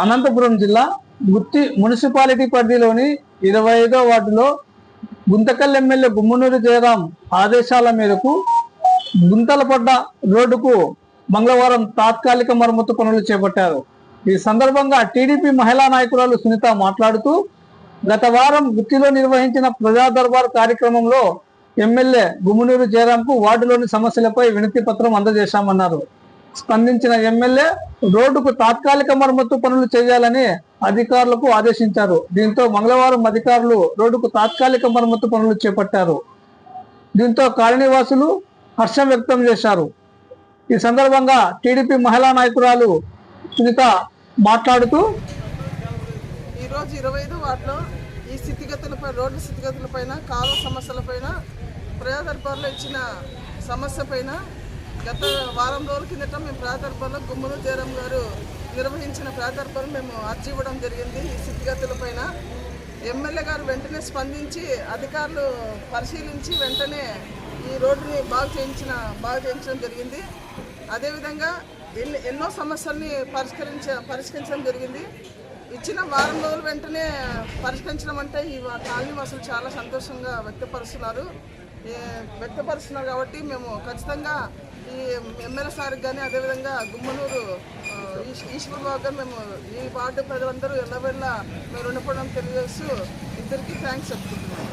అనంతపురం జిల్లా గుత్తి మున్సిపాలిటీ పరిధిలోని ఇరవై ఐదో వార్డులో గుంతకల్ ఎమ్మెల్యే గుమ్మనూరు జయరాం ఆదేశాల మేరకు గుంతలపడ్డ రోడ్డుకు మంగళవారం తాత్కాలిక మరమ్మతు పనులు చేపట్టారు. ఈ సందర్భంగా టీడీపీ మహిళా నాయకురాలు సునీత మాట్లాడుతూ గత వారం గుత్తిలో నిర్వహించిన ప్రజా దర్బార్ కార్యక్రమంలో ఎమ్మెల్యే గుమ్మనూరు జయరాంకు వార్డులోని సమస్యలపై వినతి పత్రం అందజేశామన్నారు. స్పందించిన ఎమ్మెల్యే రోడ్డుకు తాత్కాలిక మరమ్మతు పనులు చేయాలని అధికారులకు ఆదేశించారు. దీంతో మంగళవారం అధికారులు రోడ్డుకు తాత్కాలిక మరమ్మతు పనులు చేపట్టారు. దీంతో కాలనీవాసులు హర్షం వ్యక్తం చేశారు. ఈ సందర్భంగా టీడీపీ మహిళా నాయకురాలు సునీత మాట్లాడుతూ ఈరోజు ఇరవై ఐదు వాటిలో ఈ స్థితిగతులపై రోడ్డు స్థితిగతులపైన కాలువ సమస్యలపైన ప్రజాదర్బార్లో ఇచ్చిన సమస్య పైన గత వారం రోజుల కిందట మేము ప్రజాదర్బార్లో గుమ్మను జయరాం గారు నిర్వహించిన ప్రజాదర్బార్ మేము అర్జీ ఇవ్వడం జరిగింది. ఈ స్థితిగతులపైన ఎమ్మెల్యే గారు వెంటనే స్పందించి అధికారులు పరిశీలించి వెంటనే ఈ రోడ్డుని బాగు చేయించిన బాగు చేయించడం జరిగింది. అదేవిధంగా ఎన్ని ఎన్నో సమస్యల్ని పరిష్కరించ పరిష్కరించడం జరిగింది. ఇచ్చిన వారం రోజులు వెంటనే పరిష్కరించడం అంటే ఈ కాలనీ వాసులు చాలా సంతోషంగా వ్యక్తపరుస్తున్నారు. వ్యక్తపరుస్తున్నారు కాబట్టి మేము ఖచ్చితంగా ఈ ఎమ్మెల్యే సార్కి కానీ అదేవిధంగా గుమ్మనూరు ఈశ్వర్ బాబు గారు మేము ఈ వార్డు ప్రజలందరూ ఎల్లవెల్ల మేము రుణపడడం తెలియజేస్తూ ఇద్దరికి థ్యాంక్స్ చెప్తున్నాం